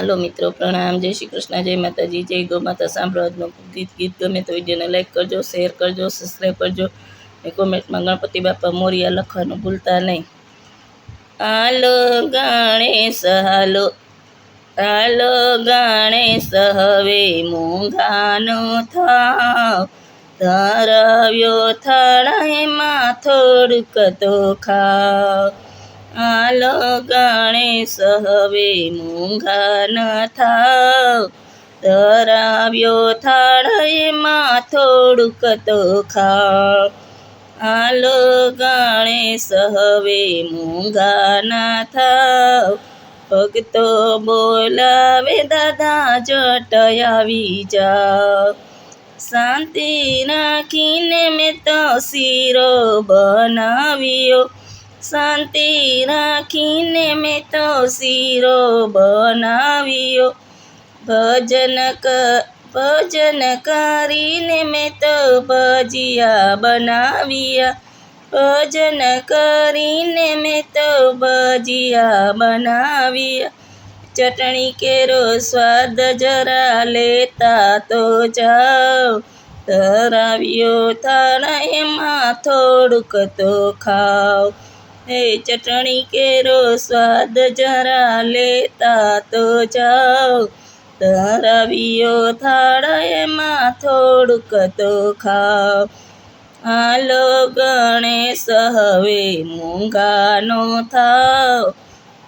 હાલો મિત્રો, પ્રણામ. જય શ્રી કૃષ્ણ, જય માતાજી, જય ગો માતા. સાંભળો આજનું ગીત. ગીત ગમે તો વિડીયોને લાઈક કરજો શેર કરજો સબસ્ક્રાઈબ કરજો ને કોમેન્ટમાં ગણપતિ બાપા મોરિયા લખવાનું ભૂલતા નહીં. હાલો ગણેશ, હાલો. હાલો ગણેશ, હવે મોંઘાનો થાવ. ધરાવ્યો થળાઈમાં થોડુંક તો ખાવ. હાલો ગણેશ હવે મૂંઘા ન થાવ. ધરાવ્યો થાળીમાં થોડુંક તો ખાવ. હાલો ગણેશ હવે મૂંઘા ન થાવ. ભક્તો બોલાવે, દાદા, જટ આવી જાઓ શાંતિ રાખીને મેં તો શીરો બનાવ્યો. શાંતિ રાખીને મેં તો શીરો બનાવ્યો. ભજન ક, ભજન કરીને મેં તો ભજીયા બનાવ્યા. ભજન કરીને મેં તો ભજીયા બનાવ્યા. ચટણી કેરો સ્વાદ જરા લેતા તો જાઓ ધરાવ્યો થાળા, એમાં થોડુંક તો ખાઓ હે ચટણી કેરો સ્વાદ જરા લેતા તો જાઓ. ધરાવીઓ થાળા એમાં થોડુંક તો ખાઓ. હાલો ગણેશ, હવે મૂંગાનો થાવ.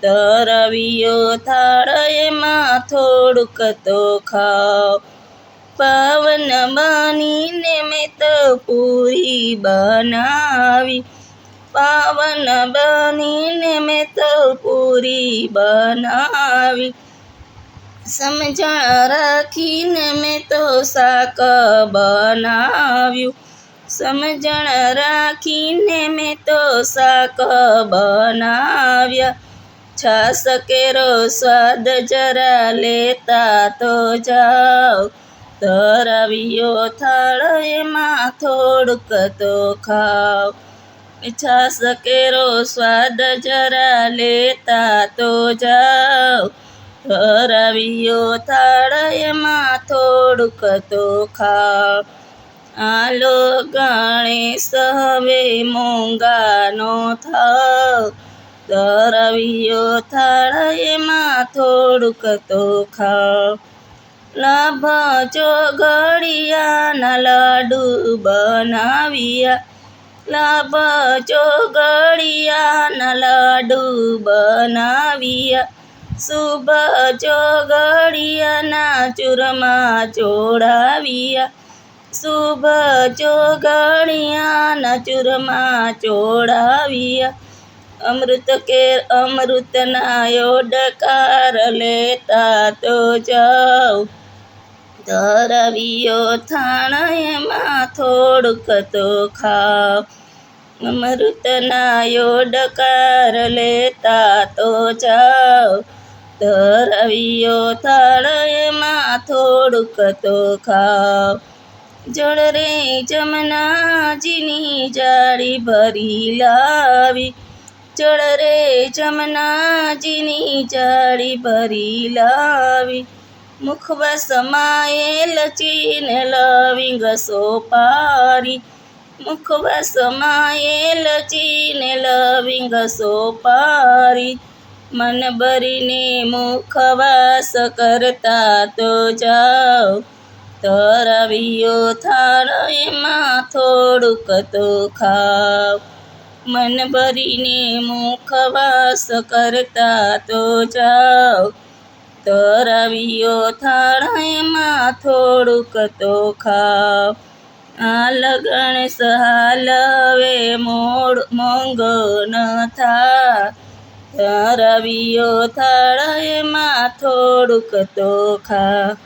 તરવિયો થાળાએમાં થોડુંક તો ખાવ પાવન બનીને મેં તો પૂરી બનાવી. પાવન બનીને મેં તો પૂરી બનાવી. સમજણ રાખીને મેં તો શાક બનાવ્યું. સમજણ રાખીને મેં તો શાક બનાવ્યા. છાસ કેરો સ્વાદ જરા લેતા તો જાઓ ધરાવ્યો થાળ એમાં થોડુંક તો ખાવ. છાસ સકેરો સ્વાદ જરા લેતા તો જાઓ. ધરાવ્યો થાળ થોડુંક તો ખાવ આલો ગણેશ હવે મોંઘાનો થાવ. ધરાવ્યો થાળ થોડુંક તો ખાવ લાભ ચોગડિયાના લાડુ બનાવ્યા. લાભ ચોગડિયાના લાડુ બનાવ્યા શુભ ચોગડિયાના ચૂરમા ચોડાવ્યા શુભ ચોગણિયાના ચૂરમા ચોડાવ્યા અમૃત કેર અમૃતના યોડકાર લેતા તો જાઓ ધરાવ્યો થાણ એમાં થોડુંક તો ખાવ અમૃતના યોડકાર લેતા તો જાઓ. ધરાવ્યો થાળ એમાં થોડુંક તો ખાવ જળ રે જમનાજીની જાળી ભરી લાવી. જળ રે જમનાજીની જાળી ભરી લાવી. મુખવા સમાયેલ ચીન લવિંગ સોપારી મુખવા સમાયેલ ચીન લવિંગ સોપારી. મન ભરીને મુખવાસ કરતા તો જાઓ. તરાવીઓ થાળ એમાં થોડુંક તો ખાવ મન ભરીને મુખવાસ કરતા તો જાઓ. તરાવીઓ થાળ એમાં થોડુંક તો ખાવ હાલ સહાલવે હાલ મોડ મોંગો ન થા. રવિયો થાળ એમાં થોડુંક તો ખા